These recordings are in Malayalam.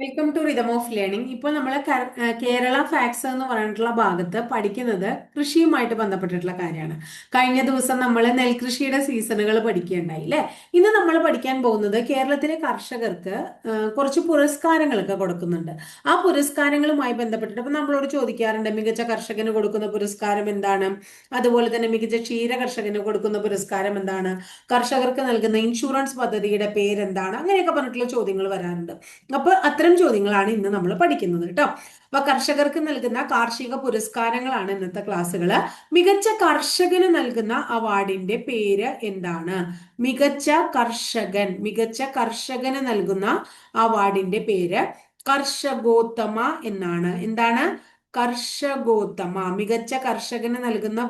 Welcome to rhythm of learning ഇപ്പോൾ നമ്മൾ കേരള ഫാക്സ് എന്ന് പറഞ്ഞിട്ടുള്ള ഭാഗത്ത് പഠിക്കുന്നത് കൃഷിയുമായിട്ട് ബന്ധപ്പെട്ടിട്ടുള്ള കാര്യമാണ്. കഴിഞ്ഞ ദിവസം നമ്മൾ നെൽകൃഷിയുടെ സീസണുകൾ പഠിക്കുകയുണ്ടായി അല്ലേ ഇന്ന് നമ്മൾ പഠിക്കാൻ പോകുന്നത് കേരളത്തിലെ കർഷകർക്ക് കുറച്ച് പുരസ്കാരങ്ങളൊക്കെ കൊടുക്കുന്നുണ്ട്. ആ പുരസ്കാരങ്ങളുമായി ബന്ധപ്പെട്ടിട്ട് ഇപ്പം നമ്മളോട് ചോദിക്കാറുണ്ട് മികച്ച കർഷകന് കൊടുക്കുന്ന പുരസ്കാരം എന്താണ്? അതുപോലെ തന്നെ മികച്ച ക്ഷീര കർഷകന് കൊടുക്കുന്ന പുരസ്കാരം എന്താണ്? കർഷകർക്ക് നൽകുന്ന ഇൻഷുറൻസ് പദ്ധതിയുടെ പേരെന്താണ്? അങ്ങനെയൊക്കെ പറഞ്ഞിട്ടുള്ള ചോദ്യങ്ങൾ വരാറുണ്ട്. അപ്പോൾ അത്തരം ചോദ്യങ്ങളാണ് ഇന്ന് നമ്മൾ പഠിക്കുന്നത് കേട്ടോ അപ്പൊ കർഷകർക്ക് നൽകുന്ന കാർഷിക പുരസ്കാരങ്ങളാണ് ഇന്നത്തെ ക്ലാസ്സുകൾ മികച്ച കർഷകന് നൽകുന്ന അവാർഡിന്റെ പേര് എന്താണ്? മികച്ച കർഷകൻ മികച്ച കർഷകന് നൽകുന്ന അവാർഡിന്റെ പേര് കർഷകോത്തമ എന്നാണ്. എന്താണ്? കർഷകോത്തമ മികച്ച കർഷകന് നൽകുന്ന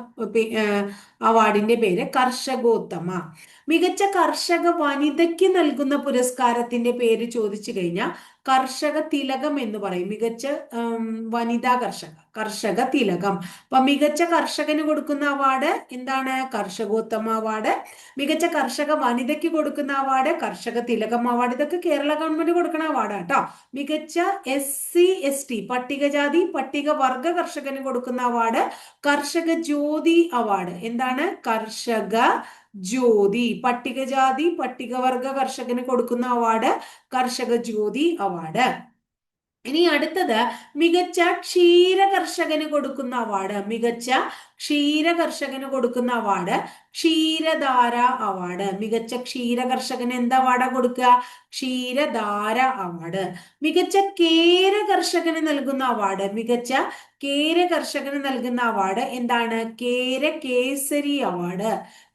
അവാർഡിന്റെ പേര് കർഷകോത്തമ. മികച്ച കർഷക വനിതയ്ക്ക് നൽകുന്ന പുരസ്കാരത്തിന്റെ പേര് ചോദിച്ചു കഴിഞ്ഞാൽ കർഷക തിലകം എന്ന് പറയും. മികച്ച വനിതാ കർഷക കർഷക തിലകം. അപ്പൊ മികച്ച കർഷകന് കൊടുക്കുന്ന അവാർഡ് എന്താണ്? കർഷകോത്തമ അവാർഡ്. മികച്ച കർഷക വനിതയ്ക്ക് കൊടുക്കുന്ന അവാർഡ് കർഷക തിലകം അവാർഡ്. ഇതൊക്കെ കേരള ഗവൺമെന്റ് കൊടുക്കുന്ന അവാർഡാണ് കേട്ടോ മികച്ച എസ് സി എസ് ടി പട്ടികജാതി പട്ടികവർഗ കർഷകന് കൊടുക്കുന്ന അവാർഡ് കർഷക ജ്യോതി അവാർഡ്. എന്താണ്? കർഷക ജ്യോതി. പട്ടികജാതി പട്ടികവർഗ കർഷകന് കൊടുക്കുന്ന അവാർഡ് കർഷക ജ്യോതി അവാർഡ് ഇനി അടുത്തത് മികച്ച ക്ഷീര കർഷകന് കൊടുക്കുന്ന അവാർഡ് മികച്ച ക്ഷീര കർഷകന് കൊടുക്കുന്ന അവാർഡ് ക്ഷീരധാര അവാർഡ് മികച്ച ക്ഷീര കർഷകന് എന്താ അവാർഡാ കൊടുക്കുക? ക്ഷീരധാര അവാർഡ് മികച്ച കേര കർഷകന് നൽകുന്ന അവാർഡ് മികച്ച കേര കർഷകന് നൽകുന്ന അവാർഡ് എന്താണ്? കേര കേസരി അവാർഡ്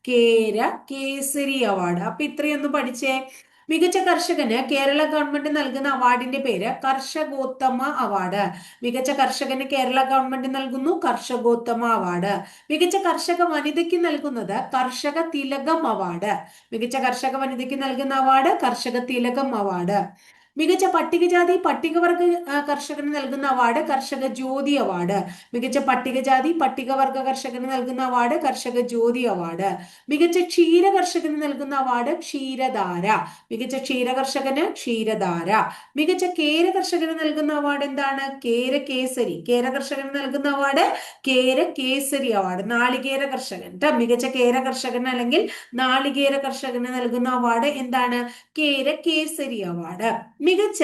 കേര കേസരി അവാർഡ് അപ്പൊ ഇത്രയൊന്നും പഠിച്ചേ. മികച്ച കർഷകന് കേരള ഗവൺമെന്റ് നൽകുന്ന അവാർഡിന്റെ പേര് കർഷകോത്തമ അവാർഡ് മികച്ച കർഷകന് കേരള ഗവൺമെന്റ് നൽകുന്നു കർഷകോത്തമ അവാർഡ് മികച്ച കർഷക വനിതയ്ക്ക് നൽകുന്നത് കർഷക തിലകം അവാർഡ് മികച്ച കർഷക വനിതയ്ക്ക് നൽകുന്ന അവാർഡ് കർഷക തിലകം അവാർഡ് മികച്ച പട്ടികജാതി പട്ടികവർഗ കർഷകന് നൽകുന്ന അവാർഡ് കർഷക ജ്യോതി അവാർഡ്. മികച്ച പട്ടികജാതി പട്ടികവർഗ കർഷകന് നൽകുന്ന അവാർഡ് കർഷക ജ്യോതി അവാർഡ്. മികച്ച ക്ഷീര കർഷകന് നൽകുന്ന അവാർഡ് ക്ഷീരധാര. മികച്ച ക്ഷീര കർഷകന് ക്ഷീരധാര. മികച്ച കേര കർഷകന് നൽകുന്ന അവാർഡ് എന്താണ്? കേര കേസരി. കേര കർഷകന് നൽകുന്ന അവാർഡ് കേര കേസരി അവാർഡ്. നാളികേര കർഷകൻ. മികച്ച കേര കർഷകന് അല്ലെങ്കിൽ നാളികേര കർഷകന് നൽകുന്ന അവാർഡ് എന്താണ്? കേര കേസരി അവാർഡ്. മികച്ച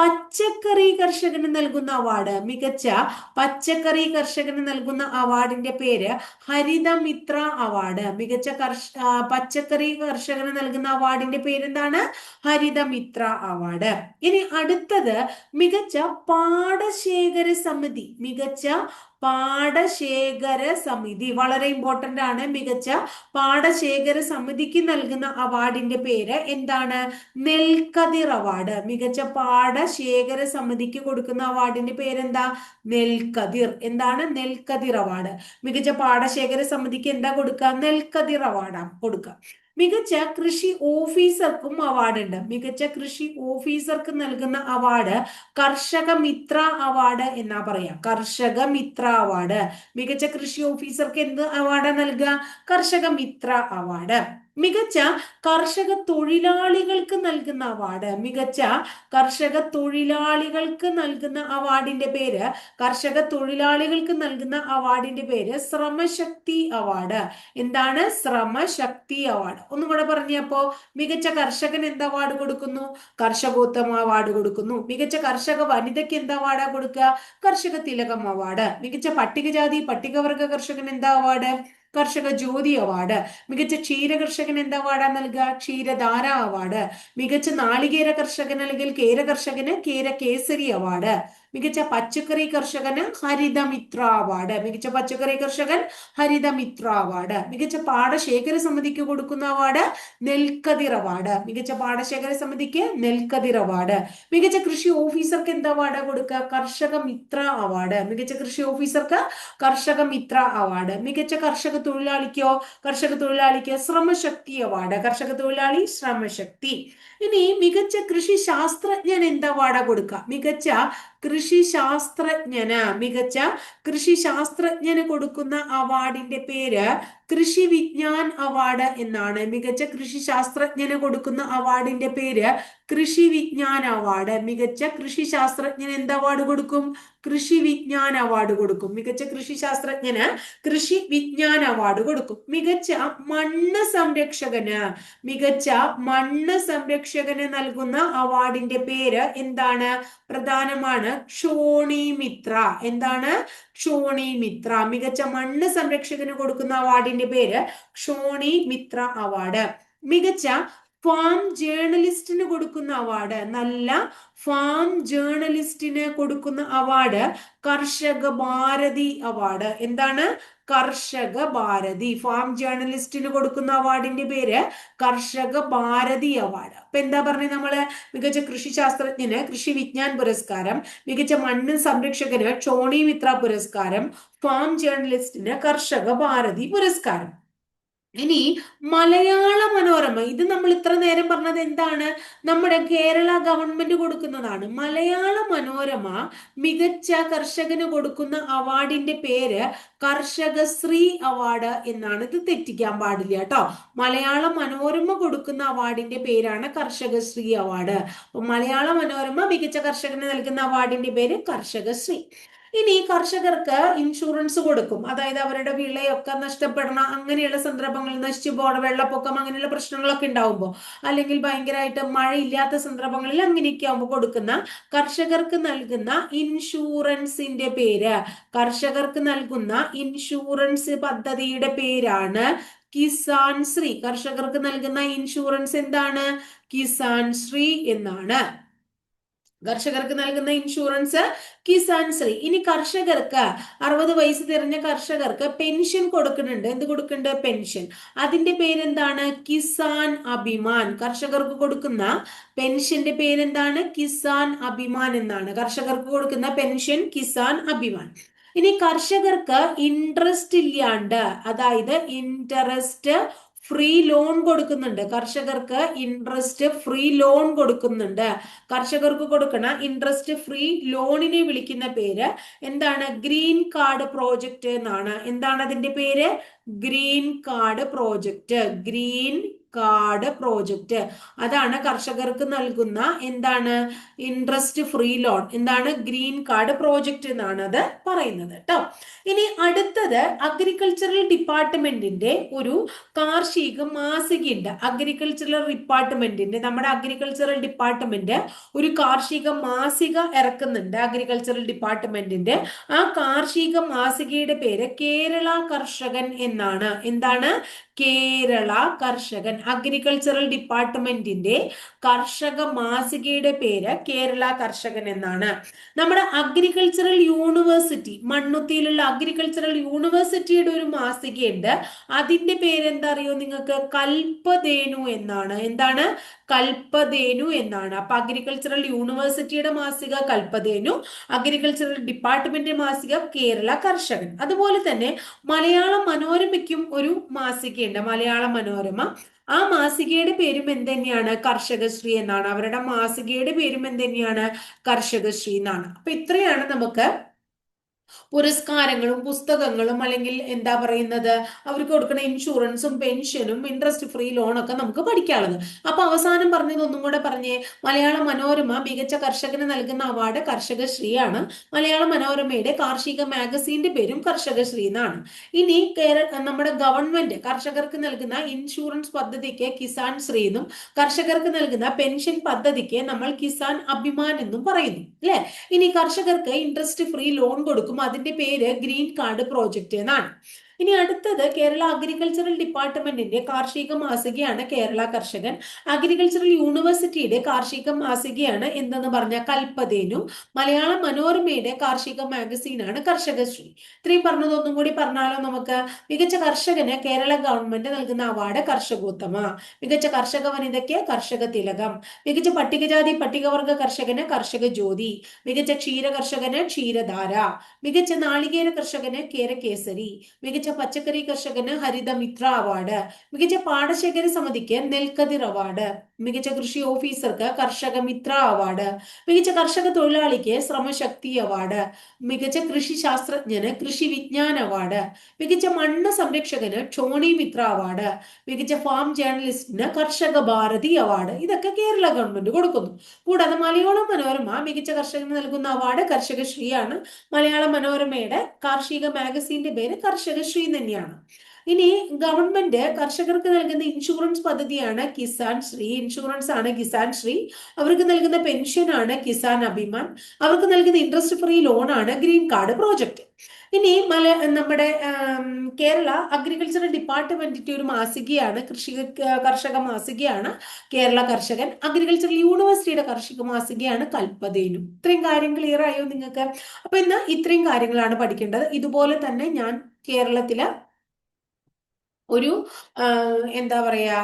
പച്ചക്കറി കർഷകന് നൽകുന്ന അവാർഡ് മികച്ച പച്ചക്കറി കർഷകന് നൽകുന്ന അവാർഡിന്റെ പേര് ഹരിതമിത്ര അവാർഡ് മികച്ച കർഷ പച്ചക്കറി കർഷകന് നൽകുന്ന അവാർഡിന്റെ പേരെന്താണ്? ഹരിതമിത്ര അവാർഡ് ഇനി അടുത്തത് മികച്ച പാടശേഖര സമിതി. മികച്ച പാടശേഖര സമിതി. വളരെ ഇമ്പോർട്ടന്റ് ആണ്. മികച്ച പാടശേഖര സമിതിക്ക് നൽകുന്ന അവാർഡിന്റെ പേര് എന്താണ്? നെൽക്കതിർ അവാർഡ് മികച്ച പാടശേഖര സമിതിക്ക് കൊടുക്കുന്ന അവാർഡിന്റെ പേരെന്താ? നെൽക്കതിർ. എന്താണ് നെൽക്കതിർ അവാർഡ് മികച്ച പാടശേഖര സമിതിക്ക് എന്താ കൊടുക്കുക നെൽക്കതിർ അവാർഡാ കൊടുക്കുക മികച്ച കൃഷി ഓഫീസർക്കും അവാർഡ് ഉണ്ട്. മികച്ച കൃഷി ഓഫീസർക്ക് നൽകുന്ന അവാർഡ് കർഷക മിത്ര അവാർഡ് എന്നാ പറയാ. കർഷക മിത്ര അവാർഡ് മികച്ച കൃഷി ഓഫീസർക്ക് എന്ത് അവാർഡ് നൽകുക? കർഷക മിത്ര അവാർഡ് മികച്ച കർഷക തൊഴിലാളികൾക്ക് നൽകുന്ന അവാർഡ് മികച്ച കർഷക തൊഴിലാളികൾക്ക് നൽകുന്ന അവാർഡിന്റെ പേര് കർഷക തൊഴിലാളികൾക്ക് നൽകുന്ന അവാർഡിന്റെ പേര് ശ്രമശക്തി അവാർഡ് എന്താണ് ശ്രമശക്തി അവാർഡ് ഒന്നും കൂടെ പറഞ്ഞപ്പോ മികച്ച കർഷകൻ എന്ത് അവാർഡ് കൊടുക്കുന്നു? കർഷകോത്തമ അവാർഡ് കൊടുക്കുന്നു. മികച്ച കർഷക വനിതയ്ക്ക് എന്ത് അവാർഡാ കൊടുക്കുക? കർഷക തിലകം അവാർഡ് മികച്ച പട്ടികജാതി പട്ടികവർഗ കർഷകൻ എന്താ അവാർഡ് കർഷക ജ്യോതി അവാർഡ്. മികച്ച ക്ഷീര കർഷകൻ എന്താ അവാർഡാ നൽകുക? ക്ഷീരധാര അവാർഡ്. മികച്ച നാളികേര കർഷകൻ അല്ലെങ്കിൽ കേര കർഷകന് കേര കേസരി അവാർഡ്. മികച്ച പച്ചക്കറി കർഷകന് ഹരിതമിത്ര അവാർഡ് മികച്ച പച്ചക്കറി കർഷകൻ ഹരിതമിത്ര അവാർഡ് മികച്ച പാടശേഖര സമിതിക്ക് കൊടുക്കുന്ന അവാർഡ് നെൽക്കതിർ അവാർഡ്. മികച്ച പാടശേഖര സമിതിക്ക് നെൽക്കതിർ അവാർഡ്. മികച്ച കൃഷി ഓഫീസർക്ക് എന്ത് അവാർഡ് കൊടുക്കുക കർഷക മിത്ര അവാർഡ്. മികച്ച കൃഷി ഓഫീസർക്ക് കർഷക മിത്ര അവാർഡ്. മികച്ച കർഷക തൊഴിലാളിക്കോ? കർഷക തൊഴിലാളിക്ക് ശ്രമശക്തി അവാർഡ്. കർഷക തൊഴിലാളി ശ്രമശക്തി. ഇനി മികച്ച കൃഷി ശാസ്ത്രജ്ഞൻ എന്താ അവാർഡ് കൊടുക്കുക മികച്ച കൃഷി ശാസ്ത്രജ്ഞന് മികച്ച കൃഷി ശാസ്ത്രജ്ഞന് കൊടുക്കുന്ന അവാർഡിന്റെ പേര് കൃഷി വിജ്ഞാൻ അവാർഡ് എന്നാണ്. മികച്ച കൃഷി ശാസ്ത്രജ്ഞന് കൊടുക്കുന്ന അവാർഡിന്റെ പേര് കൃഷി വിജ്ഞാൻ അവാർഡ്. മികച്ച കൃഷി ശാസ്ത്രജ്ഞന് എന്ത് അവാർഡ് കൊടുക്കും? കൃഷി വിജ്ഞാൻ അവാർഡ് കൊടുക്കും. മികച്ച കൃഷി ശാസ്ത്രജ്ഞന് കൃഷി വിജ്ഞാൻ അവാർഡ് കൊടുക്കും. മികച്ച മണ്ണ് സംരക്ഷകന് മികച്ച മണ്ണ് സംരക്ഷകന് നൽകുന്ന അവാർഡിന്റെ പേര് എന്താണ്? പ്രധാനമാണ് ഷോണി മിത്ര എന്താണ്? ഷോണി മിത്ര മികച്ച മണ്ണ് സംരക്ഷകന് കൊടുക്കുന്ന അവാർഡിന്റെ പേര് ക്ഷോണി മിത്ര അവാർഡ് മികച്ച ഫാം ജേർണലിസ്റ്റിന് കൊടുക്കുന്ന അവാർഡ് നല്ല ഫാം ജേർണലിസ്റ്റിന് കൊടുക്കുന്ന അവാർഡ് കർഷക ഭാരതി അവാർഡ് എന്താണ്? കർഷക ഭാരതി. ഫാം ജേർണലിസ്റ്റിന് കൊടുക്കുന്ന അവാർഡിന്റെ പേര് കർഷക ഭാരതി അവാർഡ് അപ്പൊ എന്താ പറഞ്ഞത് നമ്മൾ? മികച്ച കൃഷി ശാസ്ത്രജ്ഞന് കൃഷി വിജ്ഞാൻ പുരസ്കാരം മികച്ച മണ്ണ് സംരക്ഷകന് ചോണി മിത്ര പുരസ്കാരം ഫാം ജേർണലിസ്റ്റിന് കർഷക ഭാരതി പുരസ്കാരം. ഇനി മലയാള മനോരമ ഇത് നമ്മൾ ഇത്ര നേരം പറഞ്ഞത് എന്താണ്? നമ്മുടെ കേരള ഗവൺമെന്റ് കൊടുക്കുന്നതാണ്. മലയാള മനോരമ മികച്ച കർഷകന് കൊടുക്കുന്ന അവാർഡിന്റെ പേര് കർഷകശ്രീ അവാർഡ് എന്നാണ്. ഇത് തെറ്റിക്കാൻ പാടില്ല കേട്ടോ. മലയാള മനോരമ കൊടുക്കുന്ന അവാർഡിന്റെ പേരാണ് കർഷകശ്രീ അവാർഡ്. മലയാള മനോരമ മികച്ച കർഷകന് നൽകുന്ന അവാർഡിന്റെ പേര് കർഷകശ്രീ ഇനി കർഷകർക്ക് ഇൻഷുറൻസ് കൊടുക്കും. അതായത് അവരുടെ വിളയൊക്കെ നഷ്ടപ്പെടണം അങ്ങനെയുള്ള സന്ദർഭങ്ങൾ നശിച്ചു പോകണം വെള്ളപ്പൊക്കം അങ്ങനെയുള്ള പ്രശ്നങ്ങളൊക്കെ ഉണ്ടാവുമ്പോൾ അല്ലെങ്കിൽ ഭയങ്കരമായിട്ട് മഴയില്ലാത്ത സന്ദർഭങ്ങളിൽ അങ്ങനെയൊക്കെ ആവുമ്പോൾ കൊടുക്കുന്ന കർഷകർക്ക് നൽകുന്ന ഇൻഷുറൻസിന്റെ പേര്. കർഷകർക്ക് നൽകുന്ന ഇൻഷുറൻസ് പദ്ധതിയുടെ പേരാണ് കിസാൻ ശ്രീ. കർഷകർക്ക് നൽകുന്ന ഇൻഷുറൻസ് എന്താണ്? കിസാൻ ശ്രീ എന്നാണ്. കർഷകർക്ക് നൽകുന്ന ഇൻഷുറൻസ് കിസാൻ ശ്രീ. ഇനി കർഷകർക്ക് അറുപത് വയസ്സ് തിരഞ്ഞ കർഷകർക്ക് പെൻഷൻ കൊടുക്കുന്നുണ്ട്. എന്ത് കൊടുക്കുന്നുണ്ട്? പെൻഷൻ അതിന്റെ പേരെന്താണ്? കിസാൻ അഭിമാൻ. കർഷകർക്ക് കൊടുക്കുന്ന പെൻഷന്റെ പേരെന്താണ്? കിസാൻ അഭിമാൻ എന്നാണ്. കർഷകർക്ക് കൊടുക്കുന്ന പെൻഷൻ കിസാൻ അഭിമാൻ. ഇനി കർഷകർക്ക് ഇൻട്രസ്റ്റ് ഇല്ലാണ്ട് അതായത് ഇൻട്രസ്റ്റ് ഫ്രീ ലോൺ കൊടുക്കുന്നുണ്ട്. കർഷകർക്ക് ഇൻട്രസ്റ്റ് ഫ്രീ ലോൺ കൊടുക്കുന്നുണ്ട്. കർഷകർക്ക് കൊടുക്കണ ഇൻട്രസ്റ്റ് ഫ്രീ ലോണിനെ വിളിക്കുന്ന പേര് എന്താണ്? ഗ്രീൻ കാർഡ് പ്രോജക്റ്റ് എന്നാണ്. എന്താണ് അതിന്റെ പേര്? Green card project green card project. അതാണ് കർഷകർക്ക് നൽകുന്ന എന്താണ്? ഇൻട്രസ്റ്റ് ഫ്രീ ലോൺ എന്താണ്? ഗ്രീൻ കാർഡ് പ്രോജക്റ്റ് എന്നാണ് അത് പറയുന്നത് കേട്ടോ ഇനി അടുത്തത് അഗ്രികൾച്ചറൽ ഡിപ്പാർട്ട്മെന്റിന്റെ ഒരു കാർഷിക മാസികയുണ്ട്. അഗ്രികൾച്ചറൽ ഡിപ്പാർട്ട്മെന്റിന്റെ നമ്മുടെ അഗ്രികൾച്ചറൽ ഡിപ്പാർട്ട്മെന്റ് ഒരു കാർഷിക മാസിക ഇറക്കുന്നുണ്ട് അഗ്രികൾച്ചറൽ ഡിപ്പാർട്ട്മെന്റിന്റെ ആ കാർഷിക മാസികയുടെ പേര് കേരള കർഷകൻ എന്നാണ്. എന്താണ്? കേരള കർഷകൻ അഗ്രികൾച്ചറൽ ഡിപ്പാർട്ട്മെന്റിന്റെ കർഷക മാസികയുടെ പേര് കേരള കർഷകൻ എന്നാണ്. നമ്മുടെ അഗ്രികൾച്ചറൽ യൂണിവേഴ്സിറ്റി മണ്ണുത്തിയിലുള്ള അഗ്രികൾച്ചറൽ യൂണിവേഴ്സിറ്റിയുടെ ഒരു മാസികയുണ്ട്. അതിന്റെ പേരെന്താ അറിയോ നിങ്ങൾക്ക്? കൽപ്പതേനു എന്നാണ്. എന്താണ്? കൽപ്പതേനു എന്നാണ്. അപ്പൊ അഗ്രികൾച്ചറൽ യൂണിവേഴ്സിറ്റിയുടെ മാസിക കൽപ്പതേനു അഗ്രികൾച്ചറൽ ഡിപ്പാർട്ട്മെന്റ് മാസിക കേരള കർഷകൻ. അതുപോലെ തന്നെ മലയാള മനോരമയ്ക്കും ഒരു മാസികയുണ്ട് മലയാള മനോരമ. ആ മാസികയുടെ പേരും എന്ത് തന്നെയാണ് കർഷകശ്രീ എന്നാണ്. അവരുടെ മാസികയുടെ പേരും എന്ത് തന്നെയാണ് കർഷകശ്രീ എന്നാണ്. അപ്പൊ ഇത്രയാണ് നമുക്ക് പുരസ്കാരങ്ങളും പുസ്തകങ്ങളും അല്ലെങ്കിൽ എന്താ പറയുന്നത് അവർക്ക് കൊടുക്കുന്ന ഇൻഷുറൻസും പെൻഷനും ഇൻട്രസ്റ്റ് ഫ്രീ ലോണൊക്കെ നമുക്ക് പഠിക്കാനുള്ളത്. അപ്പൊ അവസാനം പറഞ്ഞത് ഒന്നും കൂടെ പറഞ്ഞേ മലയാള മനോരമ മികച്ച കർഷകന് നൽകുന്ന അവാർഡ് കർഷകശ്രീയാണ് മലയാള മനോരമയുടെ കാർഷിക മാഗസീന്റെ പേരും കർഷകശ്രീ എന്നാണ്. ഇനി കേരള നമ്മുടെ ഗവൺമെന്റ് കർഷകർക്ക് നൽകുന്ന ഇൻഷുറൻസ് പദ്ധതിക്ക് കിസാൻ ശ്രീ എന്നും കർഷകർക്ക് നൽകുന്ന പെൻഷൻ പദ്ധതിക്ക് നമ്മൾ കിസാൻ അഭിമാൻ എന്നും പറയുന്നു. അല്ലെ? ഇനി കർഷകർക്ക് ഇൻട്രസ്റ്റ് ഫ്രീ ലോൺ കൊടുക്കും അതിന്റെ പേര് ഗ്രീൻ കാർഡ് പ്രോജക്റ്റ് എന്നാണ്. ഇനി അടുത്തത് കേരള അഗ്രികൾച്ചറൽ ഡിപ്പാർട്ട്മെന്റിന്റെ കാർഷിക മാസികയാണ് കേരള കർഷകൻ. അഗ്രികൾച്ചറൽ യൂണിവേഴ്സിറ്റിയുടെ കാർഷിക മാസികയാണ് എന്തെന്ന് പറഞ്ഞ കൽപ്പതേനു മലയാള മനോരമയുടെ കാർഷിക മാഗസീനാണ് കർഷകശ്രീ. ഇത്രയും പറഞ്ഞതൊന്നും കൂടി പറഞ്ഞാലോ നമുക്ക്? മികച്ച കർഷകന് കേരള ഗവൺമെന്റ് നൽകുന്ന അവാർഡ് കർഷകോത്തമ. മികച്ച കർഷക വനിതയ്ക്ക് കർഷക തിലകം. മികച്ച പട്ടികജാതി പട്ടികവർഗ കർഷകന് കർഷക ജ്യോതി. മികച്ച ക്ഷീര കർഷകന് ക്ഷീരധാര. മികച്ച നാളികേര കർഷകന് കേരകേസരി. മികച്ച പച്ചക്കറി കർഷകന് ഹരിതമിത്ര അവാർഡ് മികച്ച പാടശേഖര സമിതിക്ക് നെൽക്കതിർ അവാർഡ്. മികച്ച കൃഷി ഓഫീസർക്ക് കർഷക മിത്ര അവാർഡ് മികച്ച കർഷക തൊഴിലാളിക്ക് ശ്രമശക്തി അവാർഡ് മികച്ച കൃഷി ശാസ്ത്രജ്ഞന് കൃഷി വിജ്ഞാൻ അവാർഡ് മികച്ച മണ്ണ് സംരക്ഷകന് ക്ഷോണി മിത്ര അവാർഡ് മികച്ച ഫാം ജേർണലിസ്റ്റിന് കർഷക ഭാരതി അവാർഡ്. ഇതൊക്കെ കേരള ഗവൺമെന്റ് കൊടുക്കുന്നു. കൂടാതെ മലയാളം മനോരമ മികച്ച കർഷകന് നൽകുന്ന അവാർഡ് കർഷകശ്രീയാണ്. മലയാള മനോരമയുടെ കാർഷിക മാഗസീന്റെ പേര് കർഷകശ്രീ തന്നെയാണ്. ഇനി ഗവൺമെന്റ് കർഷകർക്ക് നൽകുന്ന ഇൻഷുറൻസ് പദ്ധതിയാണ് കിസാൻ ശ്രീ. ഇൻഷുറൻസ് ആണ് കിസാൻ ശ്രീ. അവർക്ക് നൽകുന്ന പെൻഷൻ ആണ് കിസാൻ അഭിമാൻ. അവർക്ക് നൽകുന്ന ഇൻട്രസ്റ്റ് ഫ്രീ ലോൺ ആണ് ഗ്രീൻ കാർഡ് പ്രോജക്റ്റ് ഇനി മല നമ്മുടെ കേരള അഗ്രികൾച്ചറൽ ഡിപ്പാർട്ട്മെന്റിന്റെ ഒരു മാസികയാണ് കൃഷി കർഷക മാസികയാണ് കേരള കർഷകൻ അഗ്രികൾച്ചറൽ യൂണിവേഴ്സിറ്റിയുടെ കർഷക മാസികയാണ് കൽപ്പതേനു ഇത്രയും കാര്യം ക്ലിയർ ആയോ നിങ്ങൾക്ക്? അപ്പൊ ഇന്ന് ഇത്രയും കാര്യങ്ങളാണ് പഠിക്കേണ്ടത്. ഇതുപോലെ തന്നെ ഞാൻ കേരളത്തിലെ ഒരു എന്താ പറയാ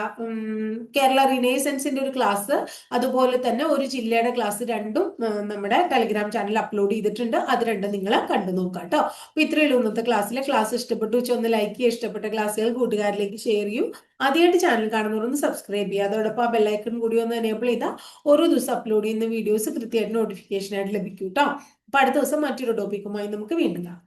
കേരള റിനേസൻസിന്റെ ഒരു ക്ലാസ്. അതുപോലെ തന്നെ ഒരു ജില്ലയുടെ ക്ലാസ് രണ്ടും നമ്മുടെ ടെലിഗ്രാം ചാനൽ അപ്ലോഡ് ചെയ്തിട്ടുണ്ട്. അത് രണ്ടും നിങ്ങൾ കണ്ടു നോക്കാം കേട്ടോ. അപ്പൊ ഇത്രയുള്ള ഇന്നത്തെ ക്ലാസ്സിലെ. ക്ലാസ് ഇഷ്ടപ്പെട്ടു വെച്ചാൽ ഒന്ന് ലൈക്ക് ചെയ്യുക ഇഷ്ടപ്പെട്ട ക്ലാസ്സുകൾ കൂട്ടുകാരിലേക്ക് ഷെയർ ചെയ്യൂ. ആദ്യമായിട്ട് ചാനൽ കാണുന്നവർ ഒന്ന് സബ്സ്ക്രൈബ് ചെയ്യുക. അതോടൊപ്പം ആ ബെല്ലൈക്കൺ കൂടി ഒന്ന് എനേബിൾ ചെയ്താൽ ഓരോ ദിവസം അപ്ലോഡ് ചെയ്യുന്ന വീഡിയോസ് കൃത്യമായിട്ട് നോട്ടിഫിക്കേഷൻ ആയിട്ട് ലഭിക്കും കേട്ടോ. അപ്പൊ അടുത്ത ദിവസം മറ്റൊരു ടോപ്പിക്കുമായി നമുക്ക് വീണ്ടും കാണാം.